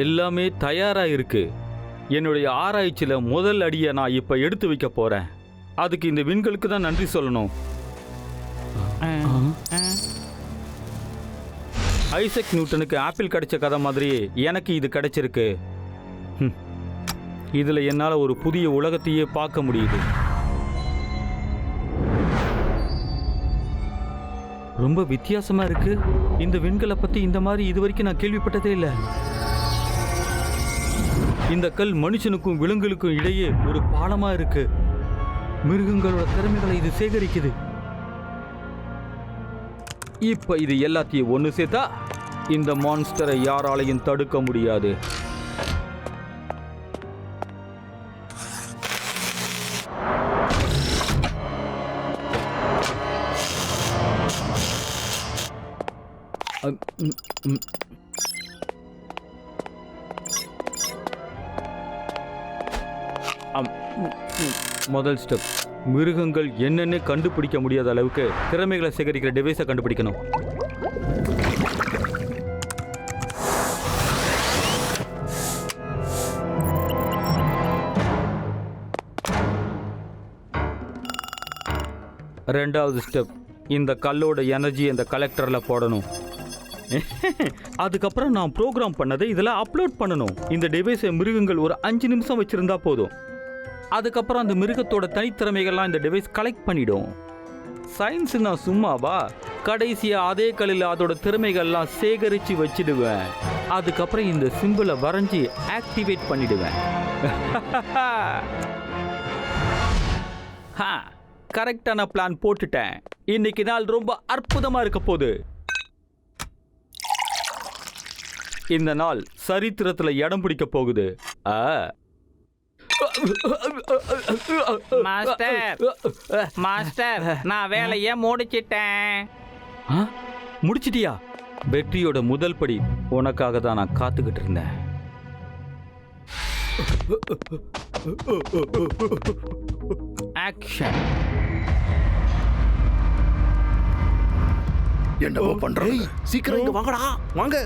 எல்லாமே தயாரா இருக்கு என்னுடைய ஆராய்ச்சியில முதல் அடியை நான் இப்ப எடுத்து வைக்க போறேன். அதுக்கு இந்த விண்களுக்கு தான் நன்றி சொல்லணும். ஐசக் நியூட்டனுக்கு ஆப்பிள் கிடைச்ச கதை மாதிரி எனக்கு இது கிடைச்சிருக்கு. இதில் இதுல என்னால ஒரு புதிய உலகத்தையே பார்க்க முடியுது. ரொம்ப வித்தியாசமா இருக்கு. இந்த விண்கலை பத்தி இந்த மாதிரி இது வரைக்கும் நான் கேள்விப்பட்டதே இல்லை. இந்த கல் மனுஷனுக்கும் விலங்குகளுக்கும் இடையே ஒரு பாலமா இருக்கு. மிருகங்களோட திறமைகளை இது சேகரிக்குது. இப்ப இது எல்லாத்தையும் ஒன்று சேர்த்தா இந்த மான்ஸ்டரை யாராலையும் தடுக்க முடியாது. முதல் ஸ்டெப். மிருகங்கள் என்னென்ன கண்டுபிடிக்க முடியாத அளவுக்கு திறமைகளை சேகரிக்கிற டிவைஸை கண்டுபிடிக்கணும். ரெண்டாவது ஸ்டெப். இந்த கல்லோட எனர்ஜி இந்த கலெக்டரில் போடணும். அதுக்கப்புறம் நான் ப்ரோக்ராம் பண்ணதை இதில் அப்லோட் பண்ணணும். இந்த டிவைஸை மிருகங்கள் ஒரு அஞ்சு நிமிஷம் வச்சுருந்தா போதும். அதுக்கப்புறம் அந்த மிருகத்தோட தனித்திறமைகள்லாம் இந்த டிவைஸ் கலெக்ட் பண்ணிடும். சயின்ஸ் நான் சும்மாவா? கடைசியாக அதே கல்லில் அதோட திறமைகள்லாம் சேகரித்து வச்சிடுவேன். அதுக்கப்புறம் இந்த சிம்பிளை வரைஞ்சி ஆக்டிவேட் பண்ணிடுவேன். ஹா கரெக்டான பிளான் போட்டுட்டேன். இன்னைக்கு நாள் ரொம்ப அற்புதமாக இருக்க போகுது. இந்த நாள் சரித்திரத்துல இடம் பிடிக்க போகுது. ஆ. மாஸ்டர். மாஸ்டர் நான் வேலையை முடிச்சிட்டேன்? முடிச்சிட்டியா? வெற்றியோட முதல் படி உனக்காக தான் நான் காத்துக்கிட்டு இருந்தேன். ஆக்ஷன் என்னவோ பண்றேன் சீக்கிரம் இங்க வாங்கடா. வாங்க.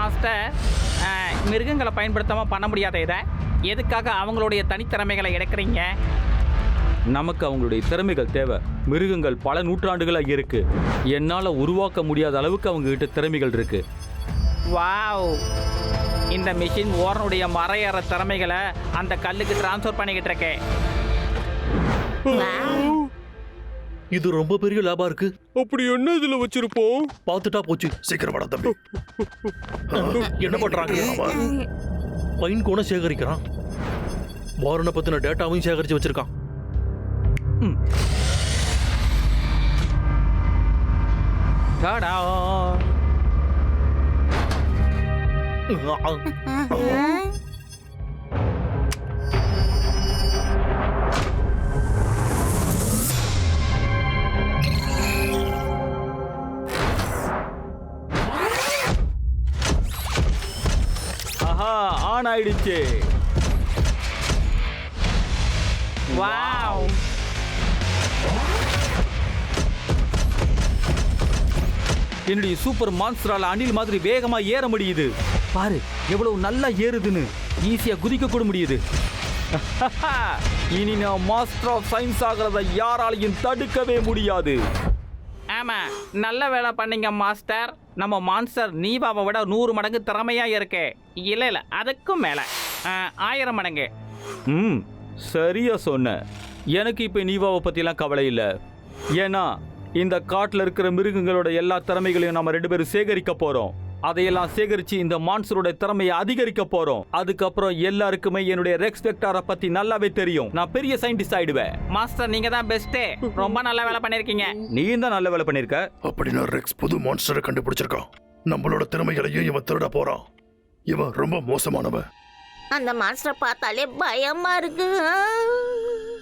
அஹ், மிருகங்களை பயன்படுத்தாம பண்ண முடியாத இதை. எதுக்காக அவங்களுடைய தனித்திறமைகளை எடுக்கிறீங்க நமக்கு அவங்களுடைய திறமைகள் தேவை. மிருகங்கள் பல நூற்றாண்டுகளா இருக்கு. என்னால உருவாக்க முடியாத அளவுக்கு அவங்க கிட்ட திறமைகள் இருக்கு. வாவ். இந்த மிஷின் ஓரனுடைய மறையற திறமைகளை அந்த கல்லுக்கு டிரான்ஸ்ஃபர் பண்ணிக்கிட்டு இருக்கேன் இது ரொம்ப பெரிய லாபா இருக்கு. அப்படி என்ன இதுல வச்சிருப்போம்? பார்த்துட்டா போச்சு. சீக்கிரம் வாடா தம்பி. என்ன பண்றாங்க? பைன் கோண சேகரிக்கிறான். வாரனை பத்தின டேட்டாவையும் சேகரிச்சு வச்சிருக்கான். டாடா. ஆன் ஆயிடுச்சு. வாவ். என்னுடைய சூப்பர் மான்ஸ்டரால அணில் மாதிரி வேகமா ஏற முடியுது. பாரு எவ்வளவு நல்லா ஏறுதுன்னு. ஈஸியா குதிக்க கூட முடியுது. இனி நான் மாஸ்டர் ஆஃப் சயின்ஸ் ஆகிறத யாராலையும் தடுக்கவே முடியாது. ஆமா நல்ல வேலை பண்ணீங்க மாஸ்டர் நம்ம மான்ஸ்டர் நீவாவை விட நூறு மடங்கு திறமையா இருக்கே. இல்ல இல்ல அதுக்கும் மேல. ஆயிரம் மடங்கு. ம் சரியா சொன்ன. எனக்கு இப்போ நீவாவை பற்றிலாம் கவலை இல்லை. ஏன்னா இந்த காட்டில் இருக்கிற மிருகங்களோட எல்லா திறமைகளையும் நம்ம ரெண்டு பேரும் சேகரிக்க போகிறோம் அதையெல்லாம் சேகரித்து இந்த மான்சரோட திறமையை அதிகரிக்க போகிறோம் அதுக்கப்புறம் எல்லாருக்குமே என்னுடைய ரெக்ஸ்பெக்டாரை பற்றி நல்லாவே தெரியும். நான் பெரிய சயின்டிஸ்ட் ஆயிடுவேன். மாஸ்டர் நீங்க தான் பெஸ்ட்டு ரொம்ப நல்ல வேலை பண்ணிருக்கீங்க. நீயும் தான் நல்ல வேலை பண்ணியிருக்க அப்படின்னா ரெக்ஸ் புது மான்ஸ்டரை கண்டுபிடிச்சிருக்கான். நம்மளோட திறமைகளையும் இவன் திருட போறான். இவன் ரொம்ப மோசமானவன். அந்த மாஸ்டரை பார்த்தாலே பயமா இருக்கு.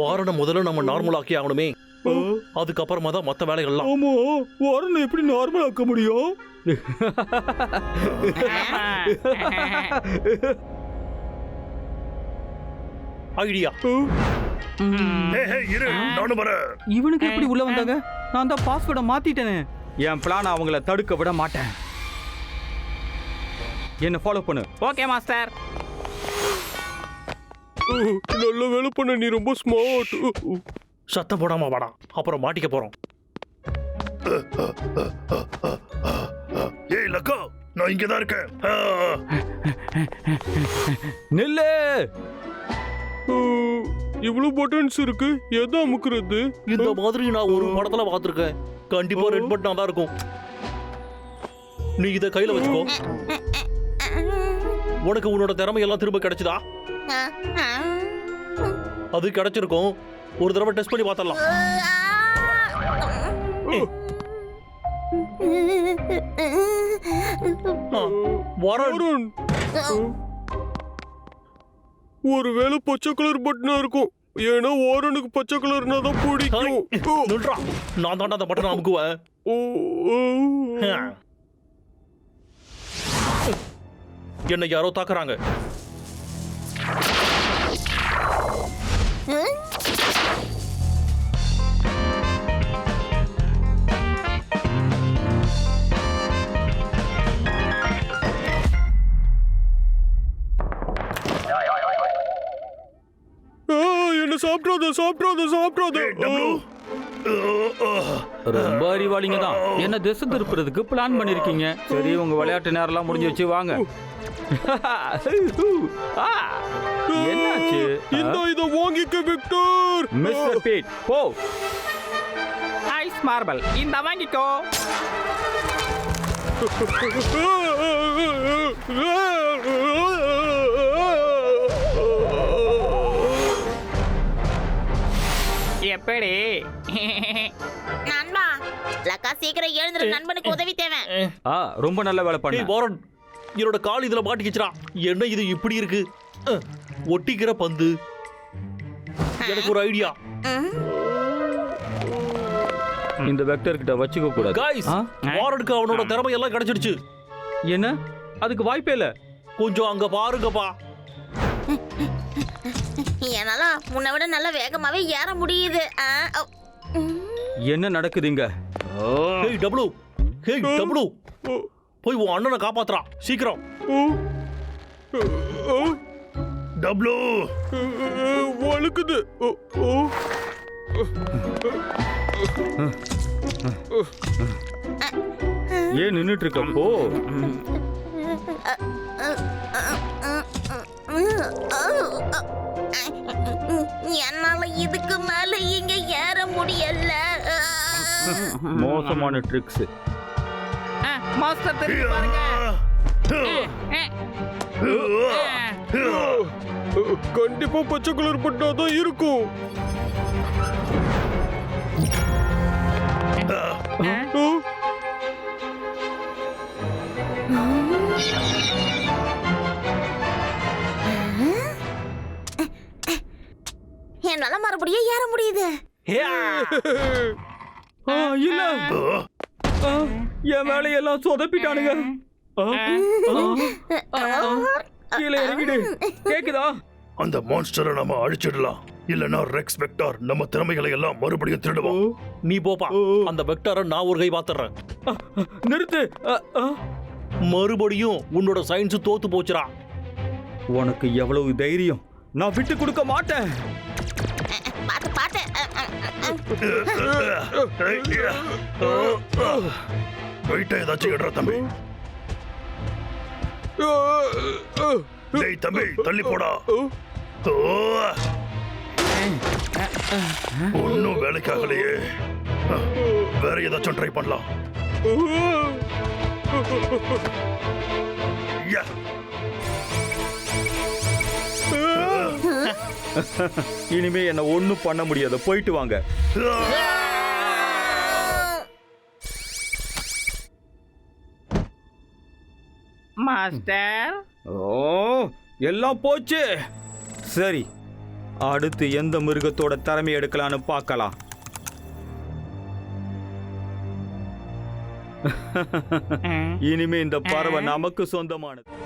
வாரனை முதல்ல நம்ம நார்மல் ஆக்கி ஆகணுமே. அதுக்கப்புறமா தான் மற்ற வேலைகள்லாம். ஆமா வரணும் எப்படி நார்மல் ஆக்க முடியும்? ஐடியா ஏய், ஏய், இரு நானும் வரேன். இவனுக்கு எப்படி உள்ள வந்தாங்க? நான் தான் பாஸ்வேர்டை மாத்திட்டேனே. என் பிளான் அவங்கள தடுக்க விட மாட்டேன். என்ன ஃபாலோ பண்ணு. ஓகே மாஸ்டர் நல்ல வேலை பண்ண நீ ரொம்ப ஸ்மார்ட் சத்தம் போடாம வாடா. அப்புறம் மாட்டிக்க போறோம். ஏய் லக்கா நான் இங்க தான் இருக்கேன் நில்லு! இவ்வளவு பட்டன்ஸ் இருக்கு. எதை அமுக்குறது இந்த மாதிரி நான் ஒரு படத்துல பார்த்திருக்கேன். கண்டிப்பா ரெட் பட்டனா தான் இருக்கும். நீ இத கையில வச்சுக்கோ. உனக்கு உன்னோட திறமை எல்லாம் திரும்ப கிடைச்சதா? அது கிடைச்சிருக்கும். ஒரு தடவை டெஸ்ட் பண்ணி பார்த்தரலாம் வரன். வருண். ஒருவேளை பச்சை கலர் பட்டனா இருக்கும். ஏன்னா ஓரனுக்கு பச்சை கலர்னா தான் பிடிக்கும். ஓ, நின்றா நான் தாண்டா அந்த பட்டனை அமுக்குவேன். என்னை யாரோ தாக்குறாங்க. டப்ளு. ஆ, ஆ. ரொம்ப அறிவாளிங்க தான். என்ன திசை திருப்புறதுக்கு பிளான் பண்ணிருக்கீங்க? சரி உங்க விளையாட்டு நேரம்லாம் முடிஞ்சு வச்சு வாங்க. என்னாச்சு? இந்த இத வாங்கிக்க விக்டர். மிஸ்டர் பீட் போ. Ice marble. இந்த வாங்கிக்கோ. எப்படி? நண்பா லக்கா சீக்கிரம் எழுந்துரு. நண்பனுக்கு உதவி தேவை. ஆ ரொம்ப நல்ல வேலை பண்ண. வாரன் என்னோட கால் இதுல மாட்டிக்கிச்சுடா. என்ன இது இப்படி இருக்கு? அஹ், ஒட்டிக்கிற பந்து. எனக்கு ஒரு ஐடியா. இந்த வெக்டர் கிட்ட வச்சுக்க கூடாது. காய்ஸ் ஆ? வாரனுக்கு அவனோட திறமை எல்லாம் கிடைச்சிடுச்சு என்ன? அதுக்கு வாய்ப்பே இல்ல. கொஞ்சம் அங்க பாருங்கப்பா. என்னால முன்ன விட நல்ல வேகமாவே ஏற முடியுது. என்ன நடக்குதுங்க ஹேய் டபுளு ஹேய் டபுளு போய் உன் அண்ணனை காப்பாத்துறா சீக்கிரம் டப்ளு வழுக்குது. ஏன் நின்னுட்டு இருக்க போ என்னால இதுக்கு மேல இங்க ஏற முடியல. மோசமான ட்ரிக்ஸ் ஆ, மாஸ்டர் திரும்பி பாருங்க. கண்டிப்பா பச்சை கலர் பட்டா தான் இருக்கும். ஆ. மறுபடியும் ஏற முடியுது. ஆ, இல்ல. ஆ, என் வேலையெல்லாம் சொதப்பிட்டானுங்க. ஆ, ஆ, கீழே இறங்கிடு. கேக்குதா? அந்த மான்ஸ்டரை நாம அழிச்சிடலாம். இல்லனா ரெக்ஸ் வெக்டார் நம்ம திறமைகளை எல்லாம் மறுபடியும் திருடுவோம் நீ போப்பா. அந்த வெக்டாரை நான் ஒரு கை பாத்துறேன் நிறுத்து. மறுபடியும் உன்னோட சயின்ஸ் தோத்து போச்சுடா. உனக்கு எவ்வளவு தைரியம்? நான் விட்டு கொடுக்க மாட்டேன். பார்த்து பார்த்து வெயிட்டா ஏதாச்சும் எடுறா தம்பி. டேய் தம்பி தள்ளி போடா. ஒன்னும் வேலைக்காகலையே. வேற ஏதாச்சும் ட்ரை பண்ணலாம். யா. இனிமே என்ன ஒண்ணும் பண்ண முடியாது. போயிட்டு வாங்க. மாஸ்டர். ஓ எல்லாம் போச்சு. சரி அடுத்து எந்த மிருகத்தோட திறமை எடுக்கலான்னு பார்க்கலாம். இனிமே இந்த பறவை நமக்கு சொந்தமானது.